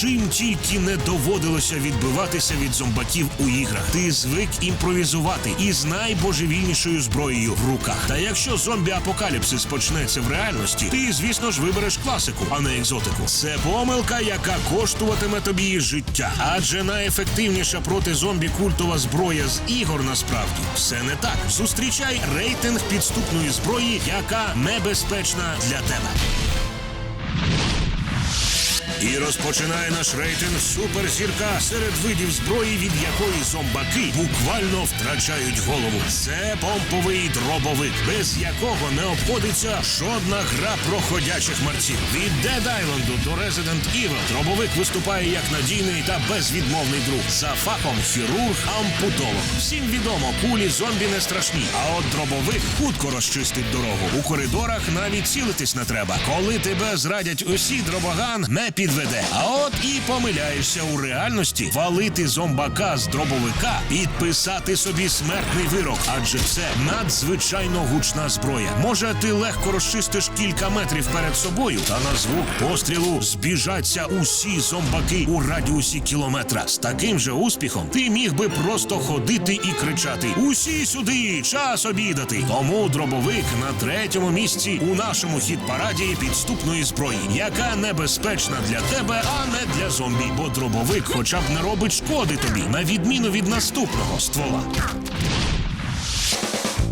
чим тільки не доводилося відбиватися від зомбаків у іграх. Ти звик імпровізувати із найбожевільнішою зброєю в руках. Та якщо зомбі-апокаліпсис почнеться в реальності, ти, звісно ж, вибереш класику, а не екзотику. Це помилка, яка коштуватиме тобі життя. Адже найефективніша проти зомбі культова зброя з ігор насправді все не так. Зустрічай рейтинг підступної зброї, яка небезпечна для тебе. І розпочинає наш рейтинг суперзірка серед видів зброї, від якої зомбаки буквально втрачають голову. Це помповий дробовик, без якого не обходиться жодна гра про ходячих марців. Від Dead Island до Resident Evil дробовик виступає як надійний та безвідмовний друг. За фахом хірург ампутолог. Всім відомо, кулі зомбі не страшні. А от дробовик хутко розчистить дорогу. У коридорах навіть цілитись не треба. Коли тебе зрадять усі, дробоган не підведе. А от і помиляєшся у реальності валити зомбака з дробовика, підписати собі смертний вирок, адже це надзвичайно гучна зброя. Може, ти легко розчистиш кілька метрів перед собою, та на звук пострілу збіжаться усі зомбаки у радіусі кілометра. З таким же успіхом ти міг би просто ходити і кричати: Усі сюди, час обідати. Тому дробовик на третьому місці у нашому хіт-параді підступної зброї, яка небезпечна для тебе, а не для зомбі. Бо дробовик хоча б не робить шкоди тобі, на відміну від наступного ствола.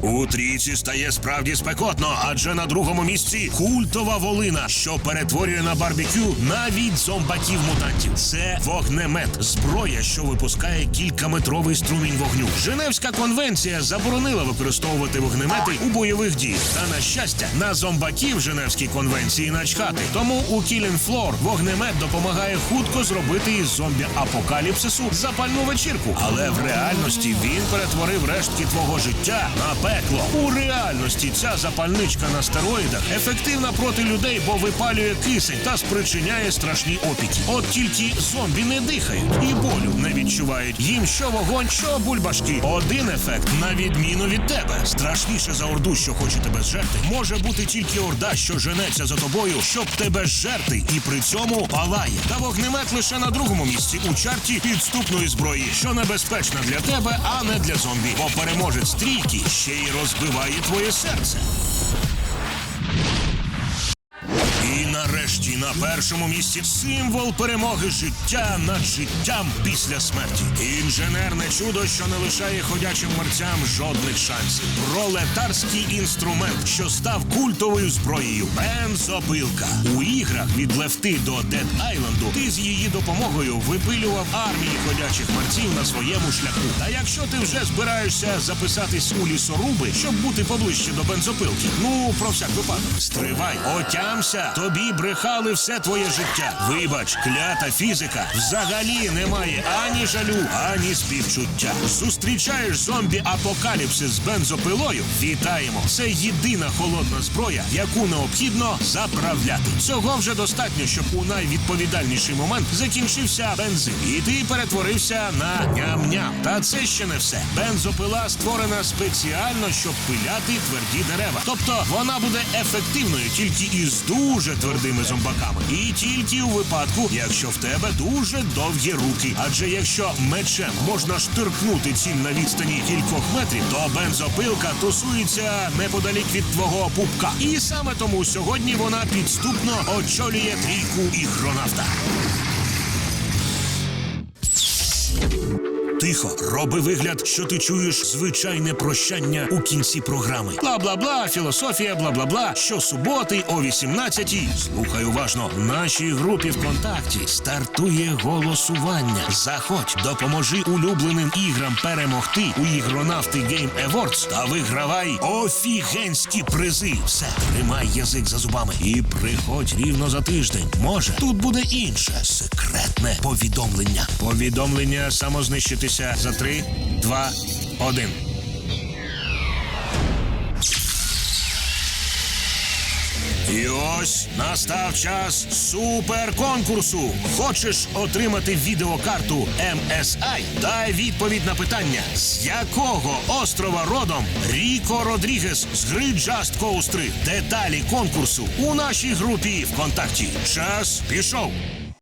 У трійці стає справді спекотно, адже на другому місці культова волина, що перетворює на барбекю навіть зомбаків-мутантів. Це вогнемет, зброя, що випускає кількаметровий струмінь вогню. Женевська конвенція заборонила використовувати вогнемети у бойових діях. Та на щастя, на зомбаків Женевській конвенції начхати. Тому у Killing Floor вогнемет допомагає хутко зробити із зомбі-апокаліпсису запальну вечірку. Але в реальності він перетворив рештки твого життя на пекло. У реальності ця запальничка на стероїдах ефективна проти людей, бо випалює кисень та спричиняє страшні опіки. От тільки зомбі не дихають і болю не відчувають. Їм що вогонь, що бульбашки. Один ефект на відміну від тебе. Страшніше за орду, що хоче тебе зжерти, може бути тільки орда, що женеться за тобою, щоб тебе зжерти, і при цьому палає. Та вогнемет лише на другому місці у чарті підступної зброї, що небезпечна для тебе, а не для зомбі. Бо переможець трійки ще й розбиває твоє серце. Нарешті на першому місці символ перемоги життя над життям після смерті. Інженерне чудо, що не лишає ходячим мерцям жодних шансів. Пролетарський інструмент, що став культовою зброєю. Бензопилка. У іграх від лефти до Дед Айленду ти з її допомогою випилював армії ходячих мерців на своєму шляху. Та якщо ти вже збираєшся записатись у лісоруби, щоб бути поближче до бензопилки, ну про всяк випадок, стривай, отямся. Тобі брехали все твоє життя. Вибач, клята фізика взагалі немає ані жалю, ані співчуття. Зустрічаєш зомбі апокаліпсис з бензопилою? Вітаємо! Це єдина холодна зброя, яку необхідно заправляти. Цього вже достатньо, щоб у найвідповідальніший момент закінчився бензин, і ти перетворився на ням-ням. Та це ще не все. Бензопила створена спеціально, щоб пиляти тверді дерева. Тобто вона буде ефективною тільки із дуже твердими зомбаками. І тільки у випадку, якщо в тебе дуже довгі руки. Адже якщо мечем можна штиркнути ціль на відстані кількох метрів, то бензопилка тусується неподалік від твого пупка. І саме тому сьогодні вона підступно очолює трійку ігронавта. Тихо, роби вигляд, що ти чуєш звичайне прощання у кінці програми. Бла бла бла, філософія, бла бла бла. Щосуботи о 18-й. Слухай уважно. В нашій групі ВКонтакті стартує голосування. Заходь, допоможи улюбленим іграм перемогти у ігронавти Game Awards та вигравай офігенські призи. Все, тримай язик за зубами і приходь рівно за тиждень. Може, тут буде інше секретне повідомлення. Повідомлення самознищитися за три, два, один. І ось настав час суперконкурсу. Хочеш отримати відеокарту MSI? Дай відповідь на питання, з якого острова родом Ріко Родрігес з гри Just Cause 3. Деталі конкурсу у нашій групі ВКонтакті. Час пішов.